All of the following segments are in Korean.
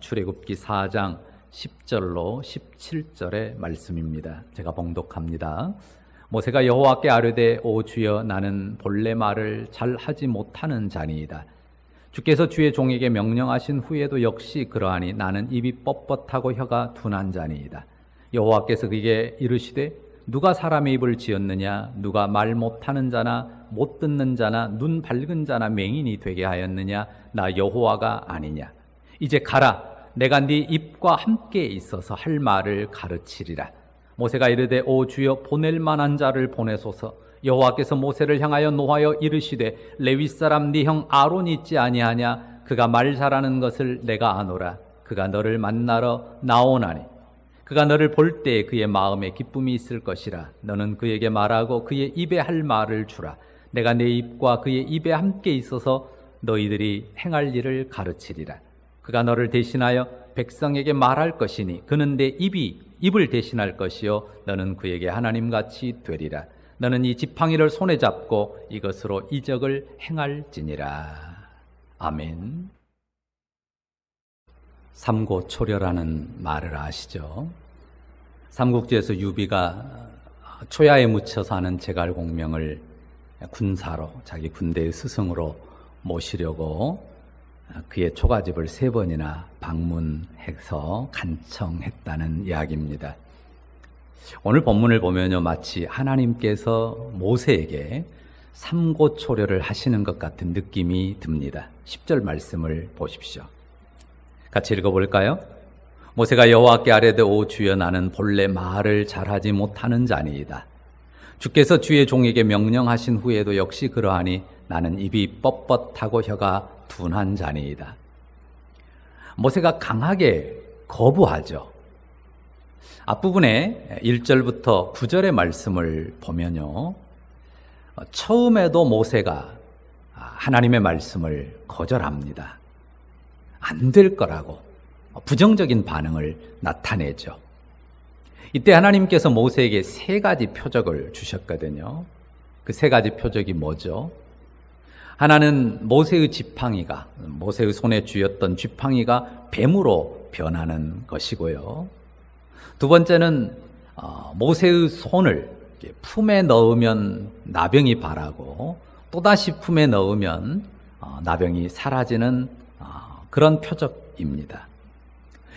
출애굽기 4장 10절로 17절의 말씀입니다. 제가 봉독합니다. 모세가 여호와께 아뢰되 오 주여 나는 본래 말을 잘 하지 못하는 자니이다. 주께서 주의 종에게 명령하신 후에도 역시 그러하니 나는 입이 뻣뻣하고 혀가 둔한 자니이다. 여호와께서 그에게 이르시되 누가 사람의 입을 지었느냐 누가 말 못하는 자나 못 듣는 자나 눈 밝은 자나 맹인이 되게 하였느냐 나 여호와가 아니냐 이제 가라 내가 네 입과 함께 있어서 할 말을 가르치리라. 모세가 이르되 오 주여 보낼 만한 자를 보내소서. 여호와께서 모세를 향하여 노하여 이르시되 레위 사람 네 형 아론이 있지 아니하냐? 그가 말 잘하는 것을 내가 아노라. 그가 너를 만나러 나오나니. 그가 너를 볼때 그의 마음에 기쁨이 있을 것이라. 너는 그에게 말하고 그의 입에 할 말을 주라. 내가 내 입과 그의 입에 함께 있어서 너희들이 행할 일을 가르치리라 그가 너를 대신하여 백성에게 말할 것이니 그는 내 입이 입을 대신할 것이요 너는 그에게 하나님 같이 되리라. 너는 이 지팡이를 손에 잡고 이것으로 이적을 행할지니라. 아멘. 삼고초려라는 말을 아시죠? 삼국지에서 유비가 초야에 묻혀서 하는 제갈공명을 군사로 자기 군대의 스승으로 모시려고 그의 초가집을 세 번이나 방문해서 간청했다는 이야기입니다. 오늘 본문을 보면요, 마치 하나님께서 모세에게 삼고초려를 하시는 것 같은 느낌이 듭니다. 10절 말씀을 보십시오. 같이 읽어볼까요? 모세가 여호와께 아뢰되 오 주여 나는 본래 말을 잘하지 못하는 자니이다. 주께서 주의 종에게 명령하신 후에도 역시 그러하니 나는 입이 뻣뻣하고 혀가 둔한 자니이다. 모세가 강하게 거부하죠. 앞부분에 1절부터 9절의 말씀을 보면요. 처음에도 모세가 하나님의 말씀을 거절합니다. 안 될 거라고 부정적인 반응을 나타내죠. 이때 하나님께서 모세에게 세 가지 표적을 주셨거든요. 그 세 가지 표적이 뭐죠? 하나는 모세의 지팡이가, 모세의 손에 쥐었던 지팡이가 뱀으로 변하는 것이고요. 두 번째는 어, 모세의 손을 품에 넣으면 나병이 바라고 또다시 품에 넣으면 어, 나병이 사라지는 어, 그런 표적입니다.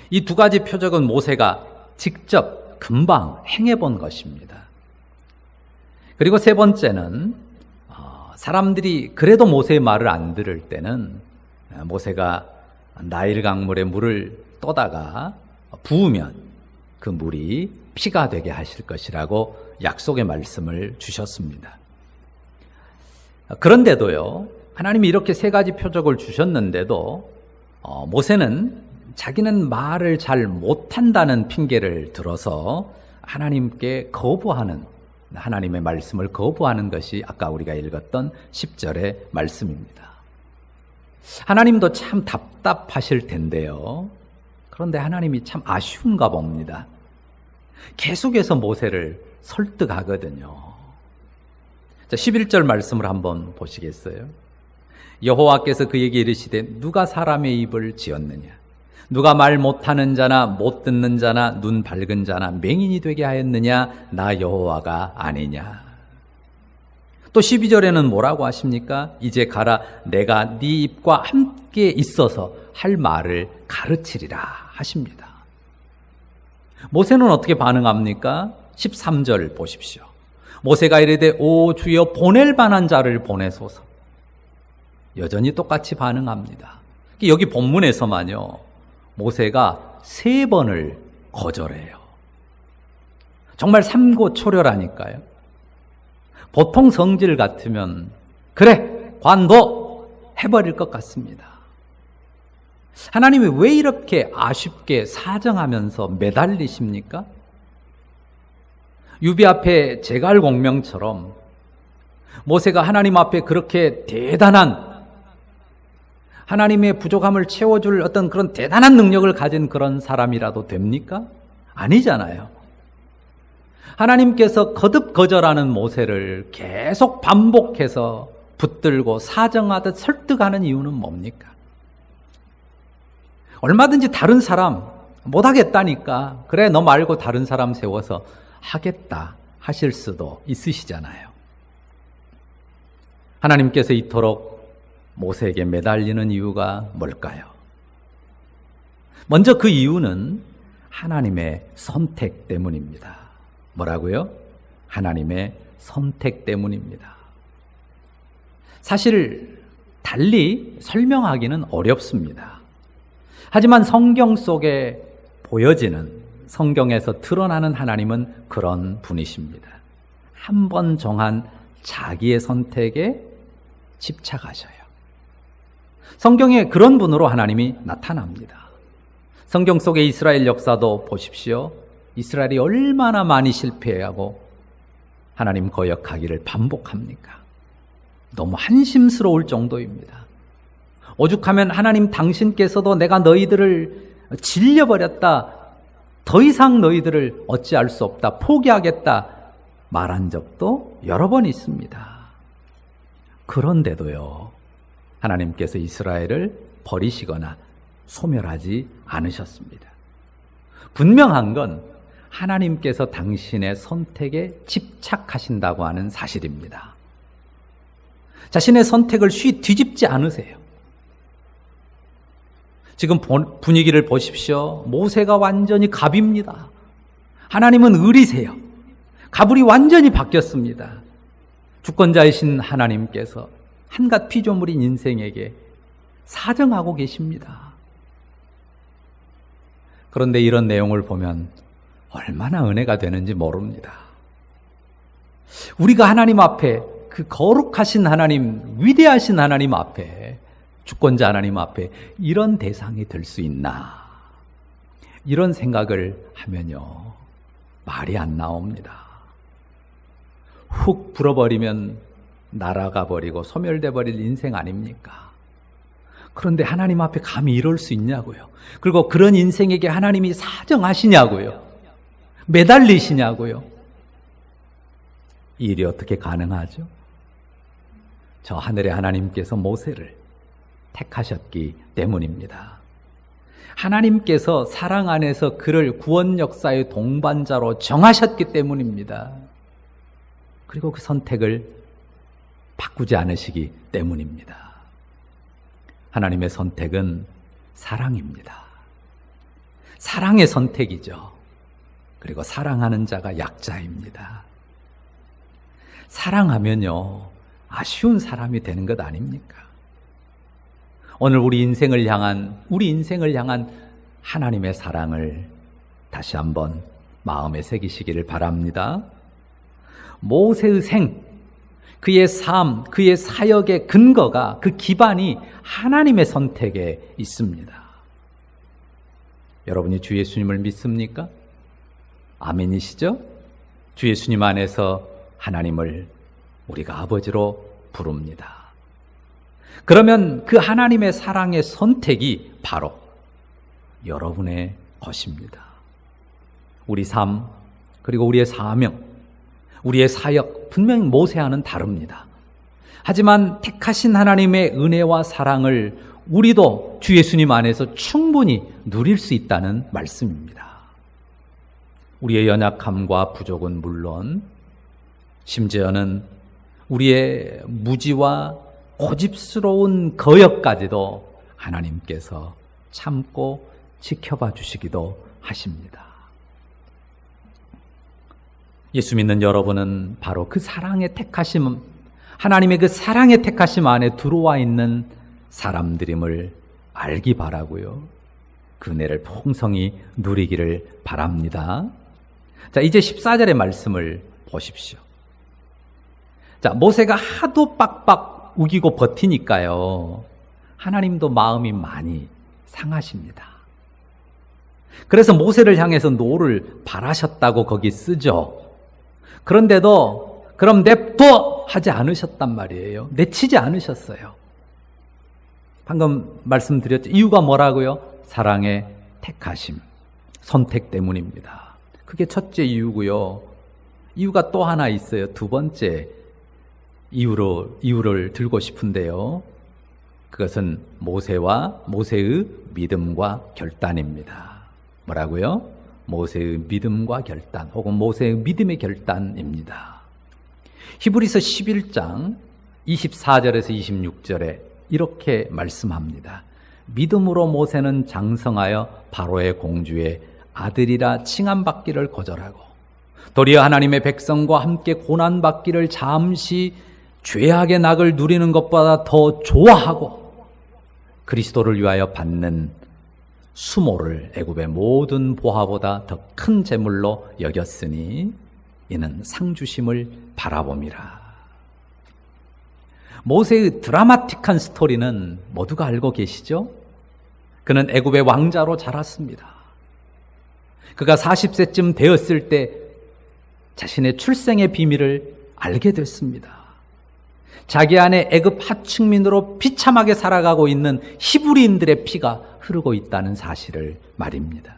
이 두 가지 표적은 모세가 직접 금방 행해 본 것입니다. 그리고 세 번째는 사람들이 그래도 모세의 말을 안 들을 때는 모세가 나일 강물에 물을 떠다가 부으면 그 물이 피가 되게 하실 것이라고 약속의 말씀을 주셨습니다. 그런데도요, 하나님이 이렇게 세 가지 표적을 주셨는데도 어, 모세는 자기는 말을 잘 못한다는 핑계를 들어서 하나님께 거부하는 하나님의 말씀을 거부하는 것이 아까 우리가 읽었던 10절의 말씀입니다. 하나님도 참 답답하실 텐데요. 그런데 하나님이 참 아쉬운가 봅니다. 계속해서 모세를 설득하거든요. 자, 11절 말씀을 한번 보시겠어요? 여호와께서 그에게 이르시되 누가 사람의 입을 지었느냐? 누가 말 못하는 자나 못 듣는 자나 눈 밝은 자나 맹인이 되게 하였느냐? 나 여호와가 아니냐? 또 12절에는 뭐라고 하십니까? 이제 가라 내가 네 입과 함께 있어서 할 말을 가르치리라 하십니다. 모세는 어떻게 반응합니까? 13절 보십시오. 모세가 이르되 오 주여 보낼 만한 자를 보내소서. 여전히 똑같이 반응합니다. 여기 본문에서만요. 모세가 세 번을 거절해요. 정말 삼고초려라니까요. 보통 성질 같으면 그래 관도 해버릴 것 같습니다. 하나님이 왜 이렇게 아쉽게 사정하면서 매달리십니까? 유비 앞에 제갈 공명처럼 모세가 하나님 앞에 그렇게 대단한 하나님의 부족함을 채워줄 어떤 그런 대단한 능력을 가진 그런 사람이라도 됩니까? 아니잖아요. 하나님께서 거듭 거절하는 모세를 계속 반복해서 붙들고 사정하듯 설득하는 이유는 뭡니까? 얼마든지 다른 사람 못하겠다니까. 그래, 너 말고 다른 사람 세워서 하겠다 하실 수도 있으시잖아요. 하나님께서 이토록 모세에게 매달리는 이유가 뭘까요? 먼저 그 이유는 하나님의 선택 때문입니다. 뭐라고요? 하나님의 선택 때문입니다. 사실 달리 설명하기는 어렵습니다. 하지만 성경 속에 보여지는 성경에서 드러나는 하나님은 그런 분이십니다. 한 번 정한 자기의 선택에 집착하셔요. 성경에 그런 분으로 하나님이 나타납니다. 성경 속의 이스라엘 역사도 보십시오. 이스라엘이 얼마나 많이 실패하고 하나님 거역하기를 반복합니까? 너무 한심스러울 정도입니다. 오죽하면 하나님 당신께서도 내가 너희들을 질려버렸다. 더 이상 너희들을 어찌할 수 없다. 포기하겠다. 말한 적도 여러 번 있습니다. 그런데도요, 하나님께서 이스라엘을 버리시거나 소멸하지 않으셨습니다. 분명한 건 하나님께서 당신의 선택에 집착하신다고 하는 사실입니다. 자신의 선택을 쉬 뒤집지 않으세요. 지금 분위기를 보십시오. 모세가 완전히 갑입니다. 하나님은 의리세요. 가불이 완전히 바뀌었습니다. 주권자이신 하나님께서 한갓 피조물인 인생에게 사정하고 계십니다. 그런데 이런 내용을 보면 얼마나 은혜가 되는지 모릅니다. 우리가 하나님 앞에 그 거룩하신 하나님, 위대하신 하나님 앞에, 주권자 하나님 앞에 이런 대상이 될 수 있나? 이런 생각을 하면요. 말이 안 나옵니다. 훅 불어버리면 날아가 버리고 소멸돼 버릴 인생 아닙니까? 그런데 하나님 앞에 감히 이럴 수 있냐고요. 그리고 그런 인생에게 하나님이 사정하시냐고요. 매달리시냐고요. 이 일이 어떻게 가능하죠? 저 하늘의 하나님께서 모세를 택하셨기 때문입니다. 하나님께서 사랑 안에서 그를 구원 역사의 동반자로 정하셨기 때문입니다. 그리고 그 선택을 바꾸지 않으시기 때문입니다. 하나님의 선택은 사랑입니다. 사랑의 선택이죠. 그리고 사랑하는 자가 약자입니다. 사랑하면요, 아쉬운 사람이 되는 것 아닙니까? 오늘 우리 인생을 향한, 우리 인생을 향한 하나님의 사랑을 다시 한번 마음에 새기시기를 바랍니다. 모세의 생, 그의 삶, 그의 사역의 근거가 그 기반이 하나님의 선택에 있습니다. 여러분이 주 예수님을 믿습니까? 아멘이시죠? 주 예수님 안에서 하나님을 우리가 아버지로 부릅니다. 그러면 그 하나님의 사랑의 선택이 바로 여러분의 것입니다. 우리 삶, 그리고 우리의 사명, 우리의 사역 분명히 모세와는 다릅니다. 하지만 택하신 하나님의 은혜와 사랑을 우리도 주 예수님 안에서 충분히 누릴 수 있다는 말씀입니다. 우리의 연약함과 부족은 물론 심지어는 우리의 무지와 고집스러운 거역까지도 하나님께서 참고 지켜봐 주시기도 하십니다. 예수 믿는 여러분은 바로 그 사랑의 택하심, 하나님의 그 사랑의 택하심 안에 들어와 있는 사람들임을 알기 바라고요. 그 은혜를 풍성히 누리기를 바랍니다. 자, 이제 14절의 말씀을 보십시오. 자, 모세가 하도 빡빡 우기고 버티니까요. 하나님도 마음이 많이 상하십니다. 그래서 모세를 향해서 노를 바라셨다고 거기 쓰죠. 그런데도 그럼 냅둬 하지 않으셨단 말이에요. 내치지 않으셨어요. 방금 말씀드렸죠. 이유가 뭐라고요? 사랑의 택하심, 선택 때문입니다. 그게 첫째 이유고요. 이유가 또 하나 있어요. 두 번째 이유로 이유를 들고 싶은데요. 그것은 모세와 모세의 믿음과 결단입니다. 뭐라고요? 모세의 믿음과 결단 혹은 모세의 믿음의 결단입니다. 히브리서 11장 24절에서 26절에 이렇게 말씀합니다. 믿음으로 모세는 장성하여 바로의 공주의 아들이라 칭함받기를 거절하고 도리어 하나님의 백성과 함께 고난받기를 잠시 죄악의 낙을 누리는 것보다 더 좋아하고 그리스도를 위하여 받는 수모를 애굽의 모든 보화보다 더 큰 재물로 여겼으니 이는 상주심을 바라봄이라. 모세의 드라마틱한 스토리는 모두가 알고 계시죠? 그는 애굽의 왕자로 자랐습니다. 그가 40세쯤 되었을 때 자신의 출생의 비밀을 알게 됐습니다. 자기 안에 애굽 하층민으로 비참하게 살아가고 있는 히브리인들의 피가 흐르고 있다는 사실을 말입니다.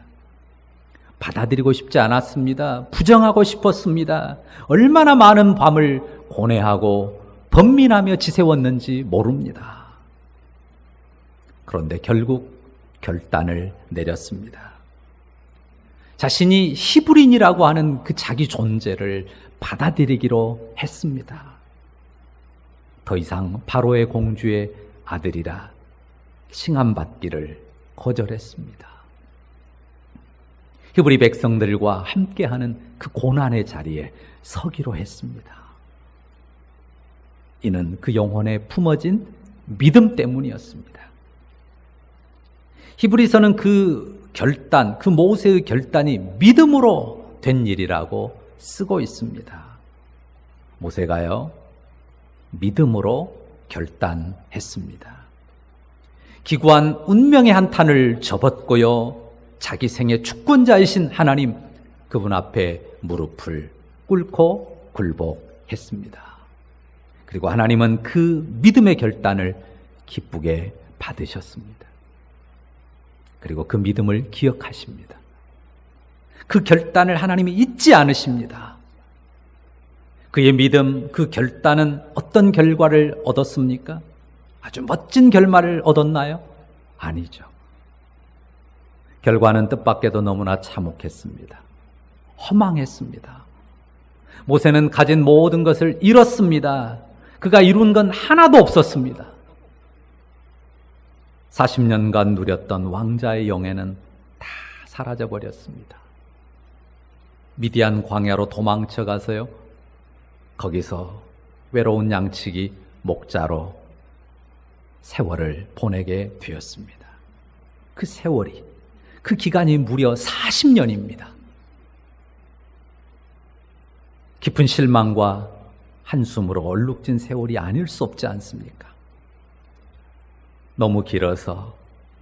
받아들이고 싶지 않았습니다. 부정하고 싶었습니다. 얼마나 많은 밤을 고뇌하고 번민하며 지새웠는지 모릅니다. 그런데 결국 결단을 내렸습니다. 자신이 히브린이라고 하는 그 자기 존재를 받아들이기로 했습니다. 더 이상 바로의 공주의 아들이라 칭함받기를 거절했습니다. 히브리 백성들과 함께하는 그 고난의 자리에 서기로 했습니다. 이는 그 영혼에 품어진 믿음 때문이었습니다. 히브리서는 그 결단, 그 모세의 결단이 믿음으로 된 일이라고 쓰고 있습니다. 모세가요, 믿음으로 결단했습니다. 기구한 운명의 한탄을 접었고요, 자기 생의 주권자이신 하나님, 그분 앞에 무릎을 꿇고 굴복했습니다. 그리고 하나님은 그 믿음의 결단을 기쁘게 받으셨습니다. 그리고 그 믿음을 기억하십니다. 그 결단을 하나님이 잊지 않으십니다. 그의 믿음, 그 결단은 어떤 결과를 얻었습니까? 아주 멋진 결말을 얻었나요? 아니죠. 결과는 뜻밖에도 너무나 참혹했습니다. 허망했습니다. 모세는 가진 모든 것을 잃었습니다. 그가 이룬 건 하나도 없었습니다. 40년간 누렸던 왕자의 영예는 다 사라져 버렸습니다. 미디안 광야로 도망쳐 가서요. 거기서 외로운 양치기 목자로 세월을 보내게 되었습니다. 그 세월이 그 기간이 무려 40년입니다. 깊은 실망과 한숨으로 얼룩진 세월이 아닐 수 없지 않습니까? 너무 길어서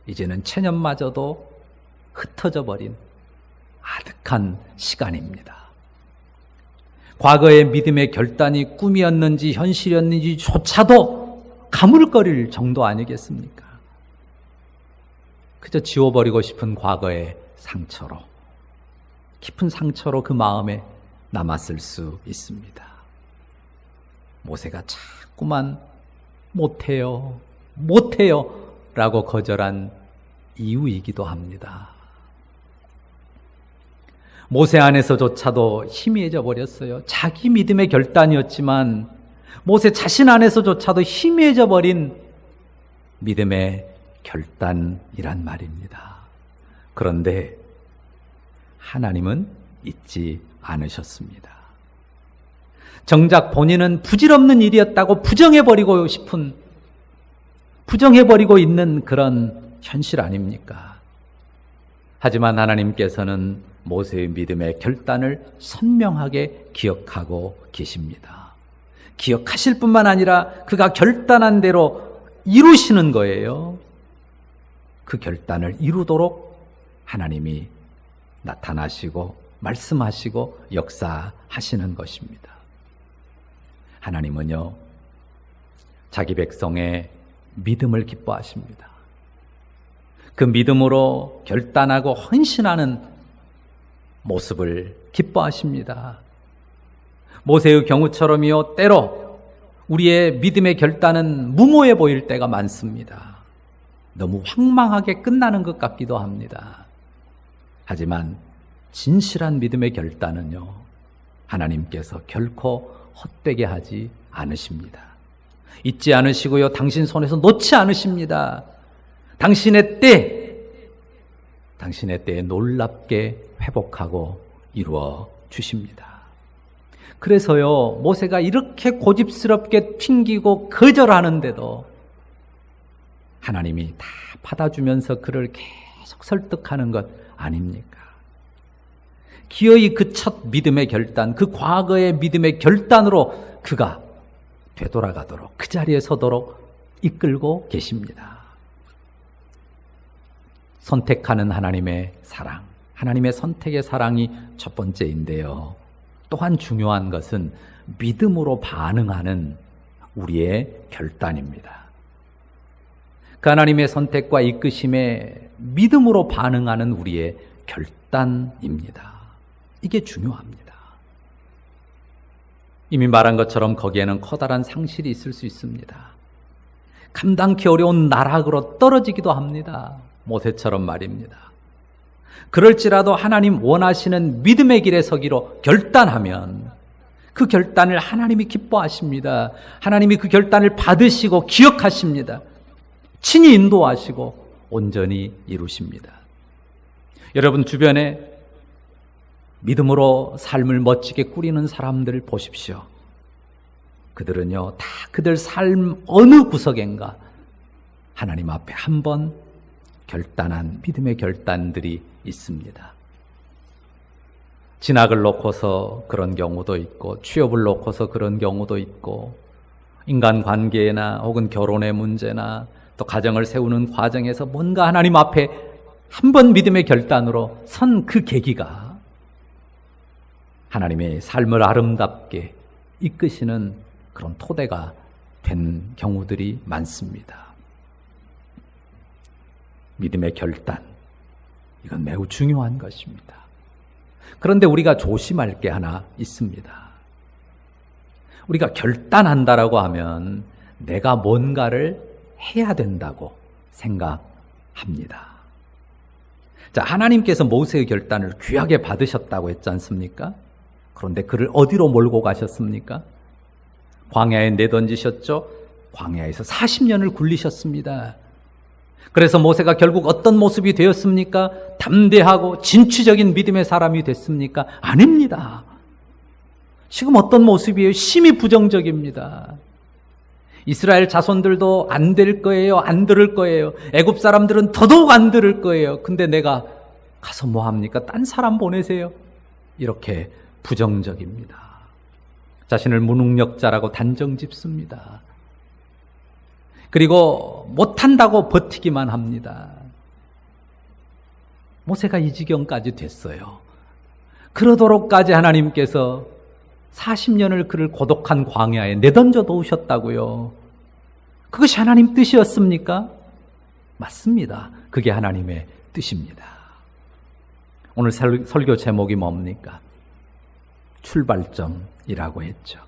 이제는 체년마저도 흩어져 버린 아득한 시간입니다. 과거의 믿음의 결단이 꿈이었는지 현실이었는지조차도 가물거릴 정도 아니겠습니까? 그저 지워버리고 싶은 과거의 상처로, 깊은 상처로 그 마음에 남았을 수 있습니다. 모세가 자꾸만 못해요, 못해요 라고 거절한 이유이기도 합니다. 모세 안에서조차도 희미해져 버렸어요. 자기 믿음의 결단이었지만 모세 자신 안에서조차도 희미해져 버린 믿음의 결단이란 말입니다. 그런데 하나님은 잊지 않으셨습니다. 정작 본인은 부질없는 일이었다고 부정해버리고 싶은, 부정해버리고 있는 그런 현실 아닙니까? 하지만 하나님께서는 모세의 믿음의 결단을 선명하게 기억하고 계십니다. 기억하실 뿐만 아니라 그가 결단한 대로 이루시는 거예요. 그 결단을 이루도록 하나님이 나타나시고 말씀하시고 역사하시는 것입니다. 하나님은요, 자기 백성의 믿음을 기뻐하십니다. 그 믿음으로 결단하고 헌신하는 모습을 기뻐하십니다. 모세의 경우처럼이요, 때로 우리의 믿음의 결단은 무모해 보일 때가 많습니다. 너무 황망하게 끝나는 것 같기도 합니다. 하지만 진실한 믿음의 결단은요, 하나님께서 결코 헛되게 하지 않으십니다. 잊지 않으시고요, 당신 손에서 놓지 않으십니다. 당신의 때, 당신의 때에 놀랍게 회복하고 이루어 주십니다. 그래서요, 모세가 이렇게 고집스럽게 튕기고 거절하는데도 하나님이 다 받아주면서 그를 계속 설득하는 것 아닙니까? 기어이 그 첫 믿음의 결단, 그 과거의 믿음의 결단으로 그가 되돌아가도록, 그 자리에 서도록 이끌고 계십니다. 선택하는 하나님의 사랑, 하나님의 선택의 사랑이 첫 번째인데요. 또한 중요한 것은 믿음으로 반응하는 우리의 결단입니다. 그 하나님의 선택과 이끄심에 믿음으로 반응하는 우리의 결단입니다. 이게 중요합니다. 이미 말한 것처럼 거기에는 커다란 상실이 있을 수 있습니다. 감당기 어려운 나락으로 떨어지기도 합니다. 모세처럼 말입니다. 그럴지라도 하나님 원하시는 믿음의 길에 서기로 결단하면 그 결단을 하나님이 기뻐하십니다. 하나님이 그 결단을 받으시고 기억하십니다. 친히 인도하시고 온전히 이루십니다. 여러분 주변에 믿음으로 삶을 멋지게 꾸리는 사람들 보십시오. 그들은요, 다 그들 삶 어느 구석인가 하나님 앞에 한번 결단한 믿음의 결단들이 있습니다. 진학을 놓고서 그런 경우도 있고, 취업을 놓고서 그런 경우도 있고, 인간 관계나 혹은 결혼의 문제나 또 가정을 세우는 과정에서 뭔가 하나님 앞에 한 번 믿음의 결단으로 선 그 계기가 하나님의 삶을 아름답게 이끄시는 그런 토대가 된 경우들이 많습니다. 믿음의 결단. 이건 매우 중요한 것입니다. 그런데 우리가 조심할 게 하나 있습니다. 우리가 결단한다라고 하면 내가 뭔가를 해야 된다고 생각합니다. 자, 하나님께서 모세의 결단을 귀하게 받으셨다고 했지 않습니까? 그런데 그를 어디로 몰고 가셨습니까? 광야에 내던지셨죠? 광야에서 40년을 굴리셨습니다. 그래서 모세가 결국 어떤 모습이 되었습니까? 담대하고 진취적인 믿음의 사람이 됐습니까? 아닙니다. 지금 어떤 모습이에요? 심히 부정적입니다. 이스라엘 자손들도 안 될 거예요. 안 들을 거예요. 애굽 사람들은 더더욱 안 들을 거예요. 근데 내가 가서 뭐 합니까? 딴 사람 보내세요. 이렇게 부정적입니다. 자신을 무능력자라고 단정 짓습니다. 그리고 못한다고 버티기만 합니다. 모세가 이 지경까지 됐어요. 그러도록까지 하나님께서 40년을 그를 고독한 광야에 내던져 놓으셨다고요. 그것이 하나님 뜻이었습니까? 맞습니다. 그게 하나님의 뜻입니다. 오늘 설교 제목이 뭡니까? 출발점이라고 했죠.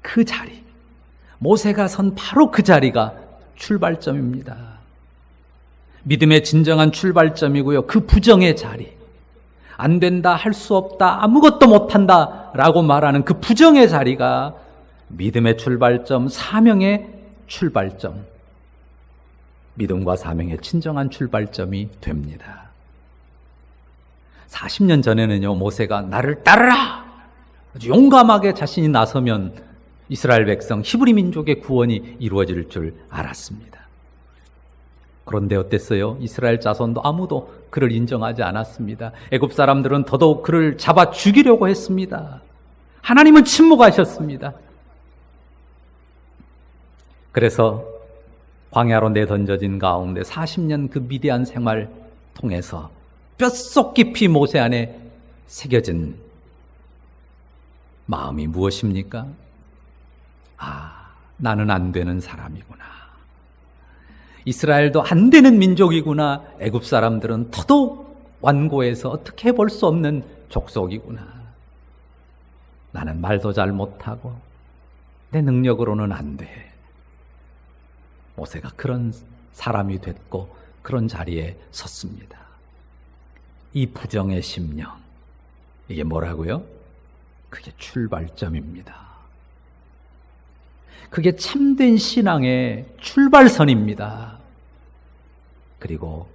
그 자리. 모세가 선 바로 그 자리가 출발점입니다. 믿음의 진정한 출발점이고요. 그 부정의 자리. 안 된다, 할 수 없다, 아무것도 못한다 라고 말하는 그 부정의 자리가 믿음의 출발점, 사명의 출발점, 믿음과 사명의 진정한 출발점이 됩니다. 40년 전에는요, 모세가 나를 따르라! 아주 용감하게 자신이 나서면 이스라엘 백성, 히브리 민족의 구원이 이루어질 줄 알았습니다. 그런데 어땠어요? 이스라엘 자손도 아무도 그를 인정하지 않았습니다. 애굽 사람들은 더더욱 그를 잡아 죽이려고 했습니다. 하나님은 침묵하셨습니다. 그래서 광야로 내던져진 가운데 40년 그 미대한 생활 통해서 뼛속 깊이 모세 안에 새겨진 마음이 무엇입니까? 아, 나는 안 되는 사람이구나. 이스라엘도 안 되는 민족이구나. 애굽 사람들은 더더욱 완고해서 어떻게 볼수 없는 족속이구나. 나는 말도 잘 못하고 내 능력으로는 안 돼. 모세가 그런 사람이 됐고 그런 자리에 섰습니다. 이 부정의 심령. 이게 뭐라고요? 그게 출발점입니다. 그게 참된 신앙의 출발선입니다. 그리고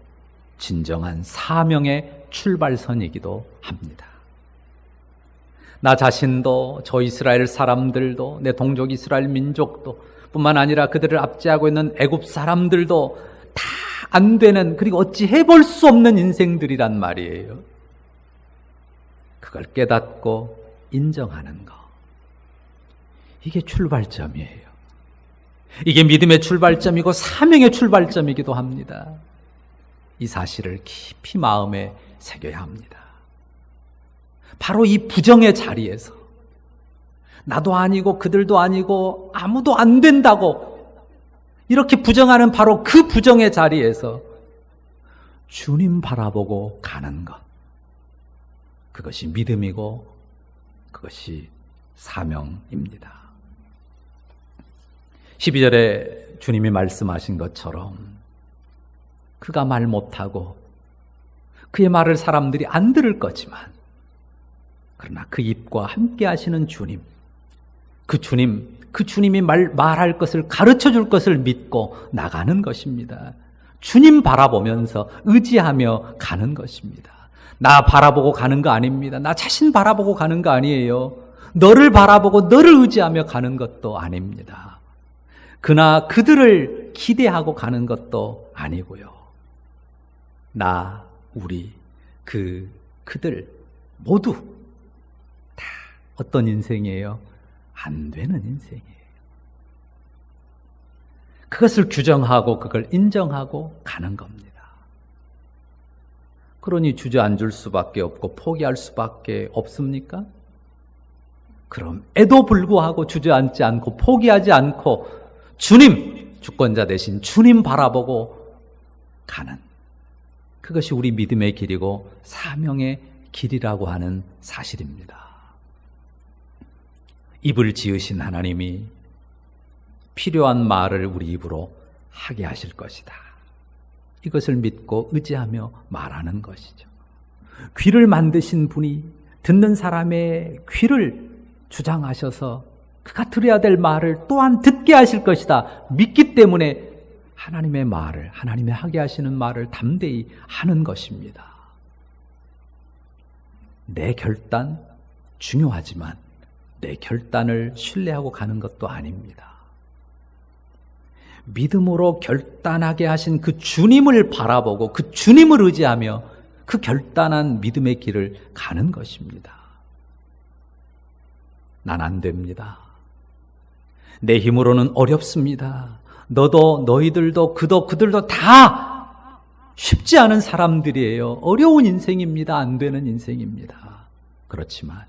진정한 사명의 출발선이기도 합니다. 나 자신도 저 이스라엘 사람들도 내 동족 이스라엘 민족도 뿐만 아니라 그들을 압제하고 있는 애굽 사람들도 다 안 되는 그리고 어찌 해볼 수 없는 인생들이란 말이에요. 그걸 깨닫고 인정하는 거. 이게 출발점이에요. 이게 믿음의 출발점이고 사명의 출발점이기도 합니다. 이 사실을 깊이 마음에 새겨야 합니다. 바로 이 부정의 자리에서 나도 아니고 그들도 아니고 아무도 안 된다고 이렇게 부정하는 바로 그 부정의 자리에서 주님 바라보고 가는 것. 그것이 믿음이고 그것이 사명입니다. 12절에 주님이 말씀하신 것처럼 그가 말 못하고 그의 말을 사람들이 안 들을 거지만 그러나 그 입과 함께 하시는 주님, 그 주님, 그 주님이 말, 말할 것을 가르쳐 줄 것을 믿고 나가는 것입니다. 주님 바라보면서 의지하며 가는 것입니다. 나 바라보고 가는 거 아닙니다. 나 자신 바라보고 가는 거 아니에요. 너를 바라보고 너를 의지하며 가는 것도 아닙니다. 그나 그들을 기대하고 가는 것도 아니고요. 나, 우리, 그, 그들 모두 다 어떤 인생이에요? 안 되는 인생이에요. 그것을 규정하고 그걸 인정하고 가는 겁니다. 그러니 주저앉을 수밖에 없고 포기할 수밖에 없습니까? 그럼 애도 불구하고 주저앉지 않고 포기하지 않고 주님, 주권자 대신 주님 바라보고 가는 그것이 우리 믿음의 길이고 사명의 길이라고 하는 사실입니다. 입을 지으신 하나님이 필요한 말을 우리 입으로 하게 하실 것이다. 이것을 믿고 의지하며 말하는 것이죠. 귀를 만드신 분이 듣는 사람의 귀를 주장하셔서 그가 들어야 될 말을 또한 듣게 하실 것이다. 믿기 때문에 하나님의 말을, 하나님의 하게 하시는 말을 담대히 하는 것입니다. 내 결단 중요하지만 내 결단을 신뢰하고 가는 것도 아닙니다. 믿음으로 결단하게 하신 그 주님을 바라보고 그 주님을 의지하며 그 결단한 믿음의 길을 가는 것입니다. 난 안 됩니다. 내 힘으로는 어렵습니다. 너도 너희들도 그도 그들도 다 쉽지 않은 사람들이에요. 어려운 인생입니다. 안 되는 인생입니다. 그렇지만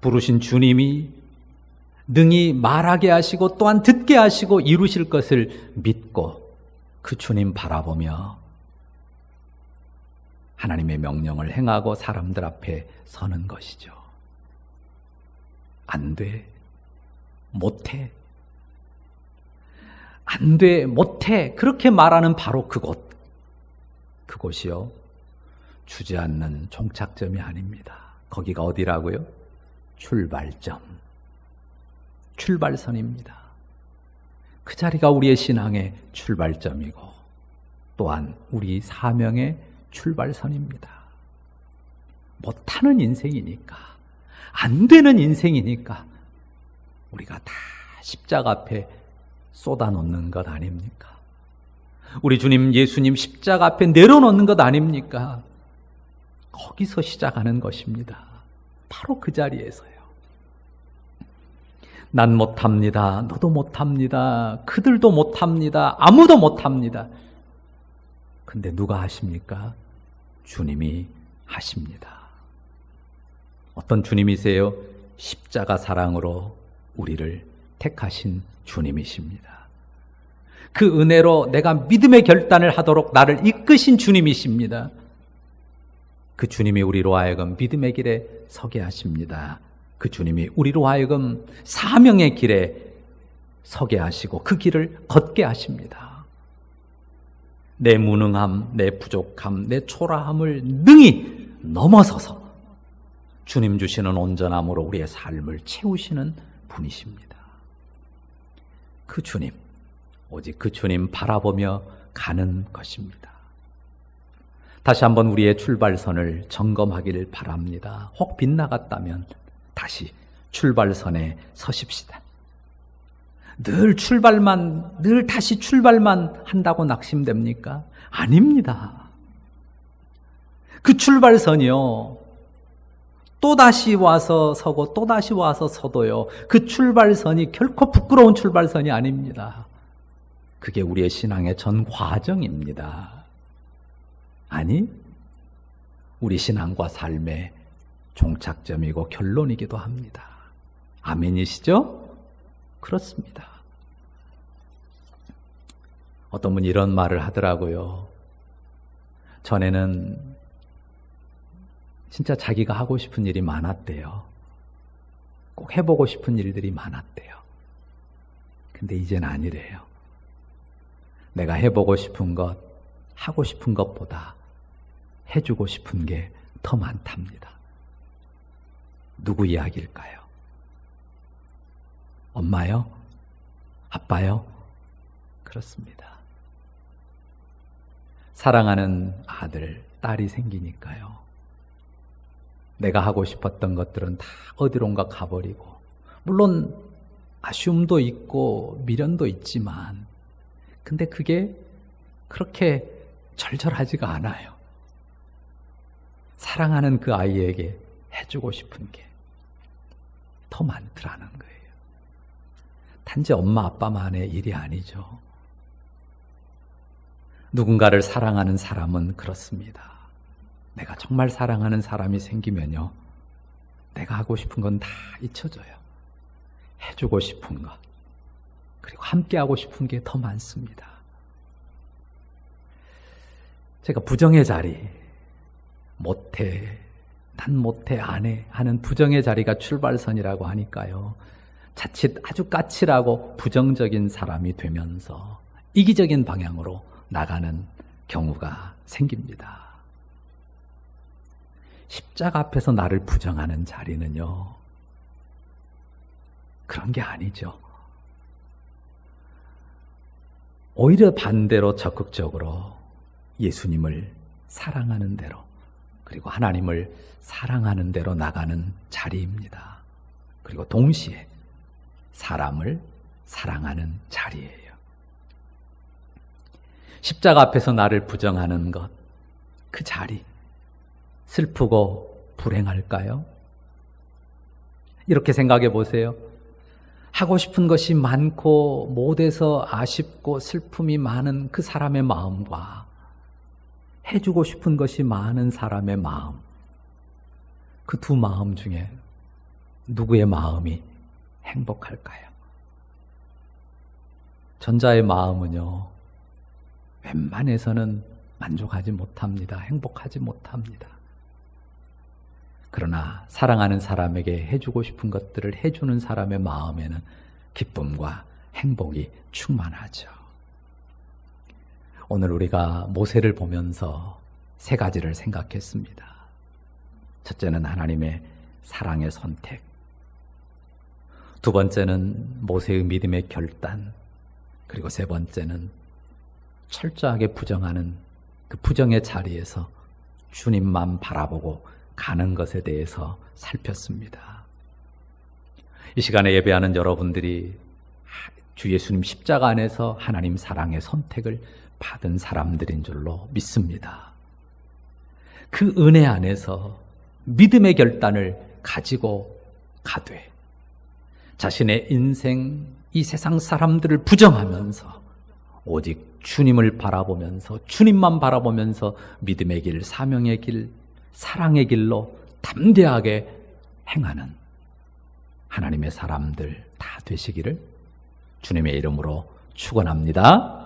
부르신 주님이 능히 말하게 하시고 또한 듣게 하시고 이루실 것을 믿고 그 주님 바라보며 하나님의 명령을 행하고 사람들 앞에 서는 것이죠. 안 돼. 못해. 안 돼. 못해. 그렇게 말하는 바로 그곳. 그곳이요. 주저앉는 종착점이 아닙니다. 거기가 어디라고요? 출발점. 출발선입니다. 그 자리가 우리의 신앙의 출발점이고 또한 우리 사명의 출발선입니다. 못하는 인생이니까, 안 되는 인생이니까 우리가 다 십자가 앞에 쏟아놓는 것 아닙니까? 우리 주님 예수님 십자가 앞에 내려놓는 것 아닙니까? 거기서 시작하는 것입니다. 바로 그 자리에서요. 난 못합니다. 너도 못합니다. 그들도 못합니다. 아무도 못합니다. 근데 누가 하십니까? 주님이 하십니다. 어떤 주님이세요? 십자가 사랑으로 우리를 택하신 주님이십니다. 그 은혜로 내가 믿음의 결단을 하도록 나를 이끄신 주님이십니다. 그 주님이 우리로 하여금 믿음의 길에 서게 하십니다. 그 주님이 우리로 하여금 사명의 길에 서게 하시고 그 길을 걷게 하십니다. 내 무능함, 내 부족함, 내 초라함을 능히 넘어서서 주님 주시는 온전함으로 우리의 삶을 채우시는 분이십니다. 그 주님, 오직 그 주님 바라보며 가는 것입니다. 다시 한번 우리의 출발선을 점검하기를 바랍니다. 혹 빗나갔다면 다시 출발선에 서십시다. 늘 출발만, 늘 다시 출발만 한다고 낙심됩니까? 아닙니다. 그 출발선이요. 또 다시 와서 서고 또 다시 와서 서도요. 그 출발선이 결코 부끄러운 출발선이 아닙니다. 그게 우리의 신앙의 전 과정입니다. 아니, 우리 신앙과 삶의 종착점이고 결론이기도 합니다. 아멘이시죠? 그렇습니다. 어떤 분이 이런 말을 하더라고요. 전에는 진짜 자기가 하고 싶은 일이 많았대요. 꼭 해보고 싶은 일들이 많았대요. 근데 이젠 아니래요. 내가 해보고 싶은 것, 하고 싶은 것보다 해주고 싶은 게 더 많답니다. 누구 이야기일까요? 엄마요? 아빠요? 그렇습니다. 사랑하는 아들, 딸이 생기니까요. 내가 하고 싶었던 것들은 다 어디론가 가버리고, 물론 아쉬움도 있고 미련도 있지만, 근데 그게 그렇게 절절하지가 않아요. 사랑하는 그 아이에게 해주고 싶은 게 더 많더라는 거예요. 단지 엄마 아빠만의 일이 아니죠. 누군가를 사랑하는 사람은 그렇습니다. 내가 정말 사랑하는 사람이 생기면요. 내가 하고 싶은 건 다 잊혀져요. 해주고 싶은 것. 그리고 함께 하고 싶은 게 더 많습니다. 제가 부정의 자리, 못해, 난 못해, 안 해 하는 부정의 자리가 출발선이라고 하니까요. 자칫 아주 까칠하고 부정적인 사람이 되면서 이기적인 방향으로 나가는 경우가 생깁니다. 십자가 앞에서 나를 부정하는 자리는요, 그런 게 아니죠. 오히려 반대로 적극적으로 예수님을 사랑하는 대로, 그리고 하나님을 사랑하는 대로 나가는 자리입니다. 그리고 동시에 사람을 사랑하는 자리예요. 십자가 앞에서 나를 부정하는 것, 그 자리, 슬프고 불행할까요? 이렇게 생각해 보세요. 하고 싶은 것이 많고 못해서 아쉽고 슬픔이 많은 그 사람의 마음과 해주고 싶은 것이 많은 사람의 마음, 그 두 마음 중에 누구의 마음이 행복할까요? 전자의 마음은요, 웬만해서는 만족하지 못합니다. 행복하지 못합니다. 그러나 사랑하는 사람에게 해주고 싶은 것들을 해주는 사람의 마음에는 기쁨과 행복이 충만하죠. 오늘 우리가 모세를 보면서 세 가지를 생각했습니다. 첫째는 하나님의 사랑의 선택. 두 번째는 모세의 믿음의 결단. 그리고 세 번째는 철저하게 부정하는 그 부정의 자리에서 주님만 바라보고 가는 것에 대해서 살폈습니다. 이 시간에 예배하는 여러분들이 주 예수님 십자가 안에서 하나님 사랑의 선택을 받은 사람들인 줄로 믿습니다. 그 은혜 안에서 믿음의 결단을 가지고 가되 자신의 인생 이 세상 사람들을 부정하면서 오직 주님을 바라보면서 주님만 바라보면서 믿음의 길, 사명의 길, 사랑의 길로 담대하게 행하는 하나님의 사람들 다 되시기를 주님의 이름으로 축원합니다.